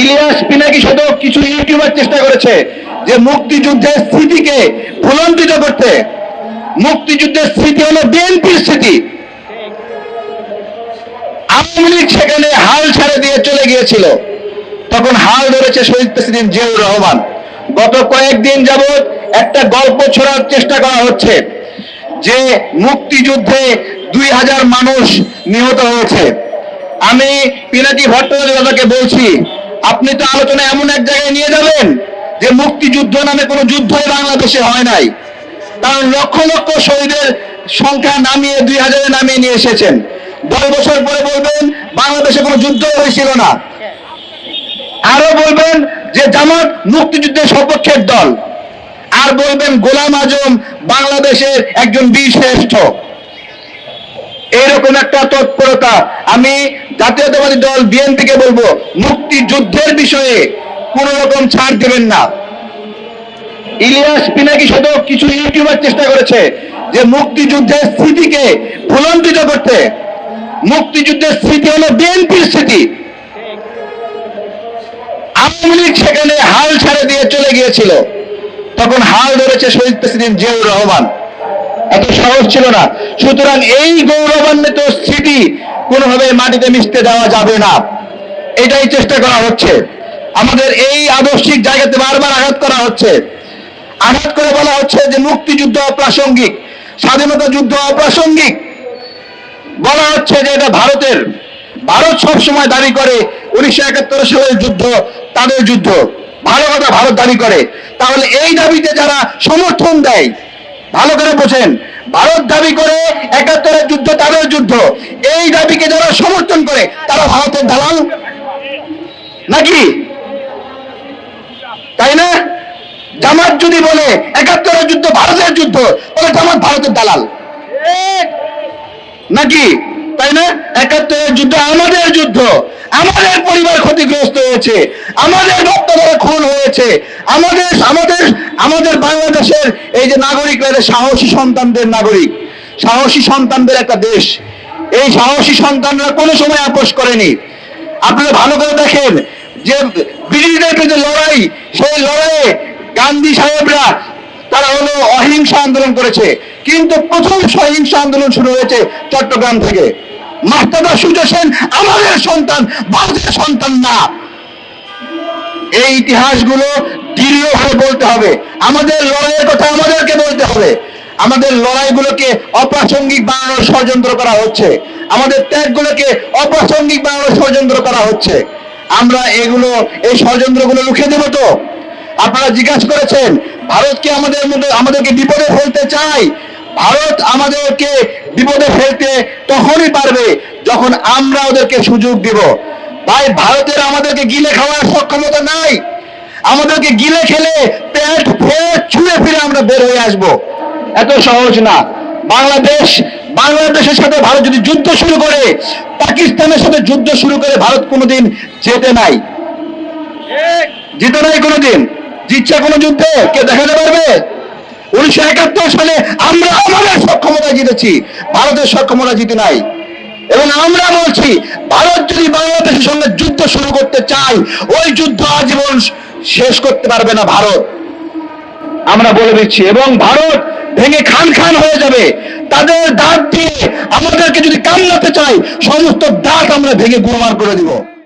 ইলিয়াস পিনাকি সহ কিছু ইউটিউবার চেষ্টা করেছে যে মুক্তিযুদ্ধের স্মৃতিকে ভুলন্টিত করতে। মুক্তিযুদ্ধের স্মৃতি হলো বিএনপির স্মৃতি। আওয়ামী লীগ সেখানে হাল ছাড়ে দিয়ে চলে গিয়েছিল। তখন হাল ধরেছে শহীদ প্রেসিডেন্ট জিয়াউর রহমান। গত কয়েকদিন যাবৎ একটা গল্প ছড়ার চেষ্টা করা হচ্ছে যে মুক্তিযুদ্ধে দুই হাজার মানুষ নিহত হয়েছে। আমি পিনাকি ভট্টাচার্যকে বলছি আপনি তো আলোচনা এমন এক জায়গায় নিয়ে যাবেন যে মুক্তিযুদ্ধ নামে কোনো যুদ্ধই বাংলাদেশে হয় নাই। কারণ লক্ষ লক্ষ শহীদের সংখ্যা নামিয়ে দুই হাজারে নামিয়ে নিয়ে এসেছেন। দশ বছর পরে বলবেন বাংলাদেশে কোনো যুদ্ধ হয়েছিল না। আরও বলবেন যে জামাত মুক্তিযুদ্ধের সপক্ষের দল। আর বলবেন গোলাম আজম বাংলাদেশের একজন বীর শ্রেষ্ঠ। এরকম একটা তৎপরতা। আমি জাতীয়তাবাদী দল বিএনপিকে বলব, মুক্তিযুদ্ধের বিষয়ে কোন রকম ছাড় দেবেন না। ইলিয়াস পিনাকি সহ কিছু ইউটিউবার চেষ্টা করেছে যে মুক্তিযুদ্ধের স্মৃতিকে ভুলন্টিত করতে। মুক্তিযুদ্ধের স্মৃতি হলো বিএনপির স্মৃতি। আওয়ামী লীগ সেখানে হাল ছাড়ে দিয়ে চলে গিয়েছিল। তখন হাল ধরেছে শহীদ প্রেসিডেন্ট জিয়াউর রহমান। এত সহজ ছিল না। সুতরাং এই গৌরবান্বিত স্মৃতি কোনোভাবে মাটিতে মিশতে দেওয়া যাবে না। এটাই চেষ্টা করা হচ্ছে। আমাদের এই আদর্শিক জায়গাতে বারবার আঘাত করা হচ্ছে। আঘাত করে বলা হচ্ছে যে মুক্তিযুদ্ধ অপ্রাসঙ্গিক, স্বাধীনতা যুদ্ধ অপ্রাসঙ্গিক। বলা হচ্ছে যে এটা ভারতের, ভারত সব সময় দাবি করে উনিশশো একাত্তর সালের যুদ্ধ, তাদের যুদ্ধ। ভালো কথা ভারত দাবি করে। তাহলে এই দাবিতে যারা সমর্থন দেয় ভালো করে বোঝেন। ভারত দাবি করে একাত্তরের যুদ্ধ তাদের যুদ্ধ। এই দাবিকে যারা সমর্থন করে, তারা ভারতের দালাল? নাকি? তাই না? জামাত যদি বলে একাত্তরের যুদ্ধ ভারতের যুদ্ধ, তাহলে জামাত ভারতের দালাল। নাকি? তাই না? একাত্তরের যুদ্ধ আমাদের যুদ্ধ। আমাদের পরিবার হয়েছে। আমাদের ধরে খুন হয়েছে। আমাদের আমাদের আমাদের বাংলাদেশের এই যে নাগরিকরা সাহসী সন্তানদের নাগরিক, সাহসী সন্তানদের একটা দেশ। এই সাহসী সন্তানরা কোনো সময় আপোষ করেনি। আপনারা ভালো করে দেখেন যে ব্রিটিশদের বিরুদ্ধে লড়াই, সেই লড়াইয়ে গান্ধী সাহেবরা তারা হলো অহিংসা আন্দোলন করেছে। কিন্তু প্রথম সহিংস আন্দোলন শুরু হয়েছে চট্টগ্রাম থেকে। মাস্টাদা সূর্য সেন আমাদের সন্তান, ভারতের সন্তান না। এই ইতিহাসগুলো দৃঢ়ভাবে বলতে হবে। আমাদের লড়াইয়ের কথা আমাদেরকে বলতে হবে। আমাদের লড়াইগুলোকে অপ্রাসঙ্গিক বানানোর ষড়যন্ত্র করা হচ্ছে। আমাদের ত্যাগগুলোকে অপ্রাসঙ্গিক বানানোর ষড়যন্ত্র করা হচ্ছে। আমরা এগুলো, এই ষড়যন্ত্রগুলো রুখে দেব তো? আপনারা জিজ্ঞাসা করেছেন, ভারত কি আমাদের আমাদেরকে বিপদে ফেলতে চায়? ভারত আমাদেরকে বিপদে ফেলতে তখনই পারবে যখন আমরা ওদেরকে সুযোগ দিব। ভাই, ভারতের আমাদেরকে গিলে খাওয়ার সক্ষমতা নাই। আমাদেরকে গিলে খেলে পেট ফেট ছুঁড়ে ফিরে আমরা বের হয়ে আসব। এত সহজ না। বাংলাদেশ, বাংলাদেশের সাথে ভারত যদি যুদ্ধ শুরু করে, পাকিস্তানের সাথে যুদ্ধ শুরু করে ভারত কোনোদিন যেতে নাই। জিতে নাই কোনোদিন। জিতছে কোনো যুদ্ধে? কে দেখাতে পারবে? উনিশশো একাত্তর সালে আমরা আমাদের সক্ষমতা জিতেছি। ভারতের সক্ষমতা জিতে নাই। এবং আমরা বলছি, ভারত যদি বাংলাদেশের সঙ্গে যুদ্ধ শুরু করতে চায়, ওই যুদ্ধ আজীবন শেষ করতে পারবে না ভারত। আমরা বলে দিচ্ছি, এবং ভারত ভেঙে খান খান হয়ে যাবে। তাদের দাঁত দিয়ে আমাদেরকে যদি কামড়াতে চাই সমস্ত দাঁত আমরা ভেঙে গুরুমার করে দিব।